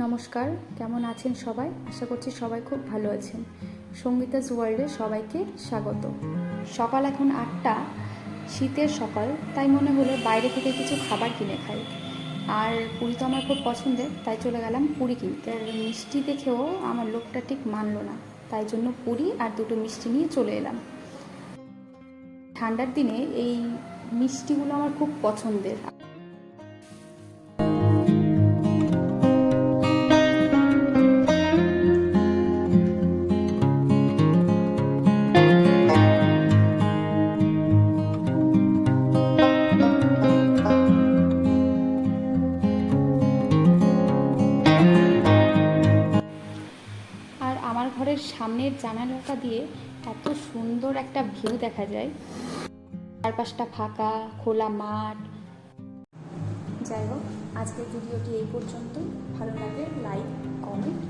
নমস্কার, কেমন আছেন সবাই? আশা করছি সবাই খুব ভালো আছেন। সঙ্গীতাস ওয়ার্ল্ডে সবাইকে স্বাগত। সকাল এখন আটটা, শীতের সকাল, তাই মনে হলো বাইরে থেকে কিছু খাবার কিনে খাই। আর পুরি তো আমার খুব পছন্দের, তাই চলে গেলাম পুরি কিনতে। আর মিষ্টি দেখেও আমার লোকটা ঠিক মানলো না, তাই জন্য পুরি আর দুটো মিষ্টি নিয়ে চলে এলাম। ঠান্ডার দিনে এই মিষ্টিগুলো আমার খুব পছন্দের। আর আমার ঘরের সামনের জানালাটা দিয়ে এত সুন্দর একটা ভিউ দেখা যায়। চারপাশটা ফাঁকা, খোলা মাঠ। যাই হোক, আজকের ভিডিওটি এই পর্যন্ত ভালো লাগে লাইক কমেন্ট